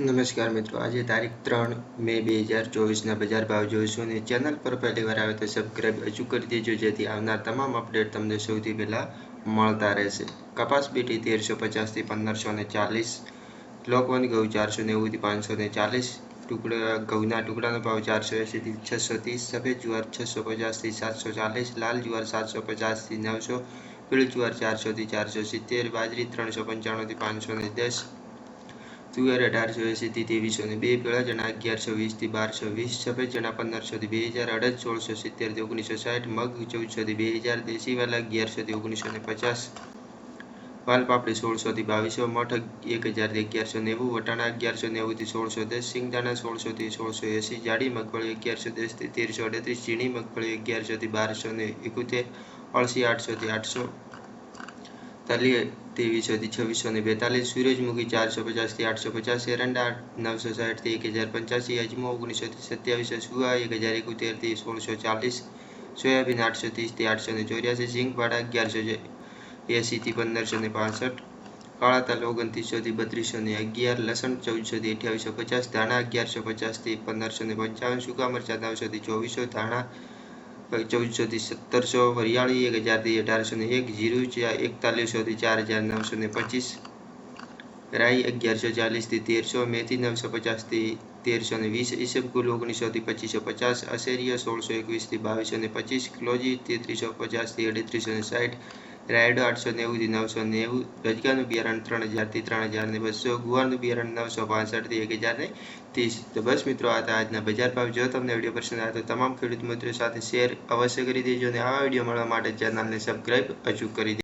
નમસ્કાર મિત્રો, આજે તારીખ ત્રણ મે બે હજાર ચોવીસના બજાર ભાવ જોઈશું અને ચેનલ પર પહેલી વાર આવે તો સબસ્ક્રાઈબ હજુ કરી દેજો, જેથી આવનાર તમામ અપડેટ તમને સૌથી પહેલાં મળતા રહેશે. કપાસ બીટી તેરસો પચાસથી પંદરસો ને ચાલીસ લોકવન ઘઉં ચારસો નેવુંથી પાંચસો ને ચાલીસ, ટુકડા ઘઉંના ટુકડાનો ભાવ ચારસો એંસીથી છસો ત્રીસ, સફેદ જુવાર છસો પચાસથી સાતસો ચાલીસ, લાલ જુવાર સાતસો પચાસથી નવસો, પીળી જુવાર ચારસોથી ચારસો સિત્તેર, બાજરી ત્રણસો પંચાણુંથી પાંચસો ને દસ તુવેર અઢારસો એંસીથી ત્રેવીસોને બે પેળા જણા અગિયારસો વીસથી બારસો વીસ સફેદ જણા પંદરસોથી બે હજાર અડદ સોળસો સિત્તેરથી ઓગણીસો સાઠ મગ ચૌદસોથી બે હજાર, દેશી વાલા અગિયારસોથી ઓગણીસો ને પચાસ, વાલપાપડી સોળસોથી બાવીસો મઠ એક હજારથી અગિયારસો નેવું, વટાણા અગિયારસો નેવુંથી સોળસો દસ, સિંગદાણા સોળસોથી સોળસો એંસી, જાડી મગફળી અગિયારસો દસથી તેરસો અડત્રીસ, ઝીણી મગફળી અગિયારસોથી બારસો ને એકોતેર, અળસી આઠસોથી આઠસો તલી ત્રેવીસોથી છવ્વીસો ને બેતાલીસ, સૂરજમુખી ચારસો પચાસથી આઠસો પચાસ, એરંડા નવસો સાઠથી એક હજાર પંચ્યાસી, અજમો ઓગણીસોથી સત્યાવીસો સુવા એક હજાર એકોતેરથી સોળસો ચાલીસ, સોયાબીન આઠસો ત્રીસથી આઠસો ને ચોર્યાસી સિંગ ભાડા અગિયારસો એંસીથી પંદરસો ને પાસઠ કાળા તલ ઓગણત્રીસોથી બત્રીસો ને અગિયાર, લસણ ચૌદસોથી અઠ્યાવીસો પચાસ, ધાણા અગિયારસો પચાસથી પંદરસો ને પંચાવન, સૂકા મરચાં નવસોથી ચોવીસો, ધાણા ચૌદસોથી સત્તરસો હરિયાળી એક હજારથી અઢારસો ને એક, જીરું એકતાલીસોથી ચાર હજાર નવસો ને પચીસ. રાઈ અગિયારસો ચાલીસથી તેરસો મેથી નવસો પચાસથી તેરસો ને વીસ, ઈસબગુલ ઓગણીસોથી પચીસો પચાસ અસેરિયા સોળસો એકવીસથી બાવીસો ને પચીસ, ક્લોજી તેત્રીસો પચાસથી અડત્રીસો ને સાઠ રાયડો આઠસો નેવુંથી નવસો નેવું રજગાનું બિયારણ ત્રણ હજારથી ત્રણ હજાર ને બસો, ગુવારનું બિયારણ નવસો પાસઠથી એક હજારને ત્રીસ. તો બસ મિત્રો, આ હતા આજના બજાર ભાવ. જો તમને વીડિયો પસંદ આવે તો તમામ ખેડૂત મિત્રો સાથે શેર અવશ્ય કરી દેજો અને આવા વીડિયો મળવા માટે ચેનલને સબસ્ક્રાઈબ અચૂક કરી દેજો.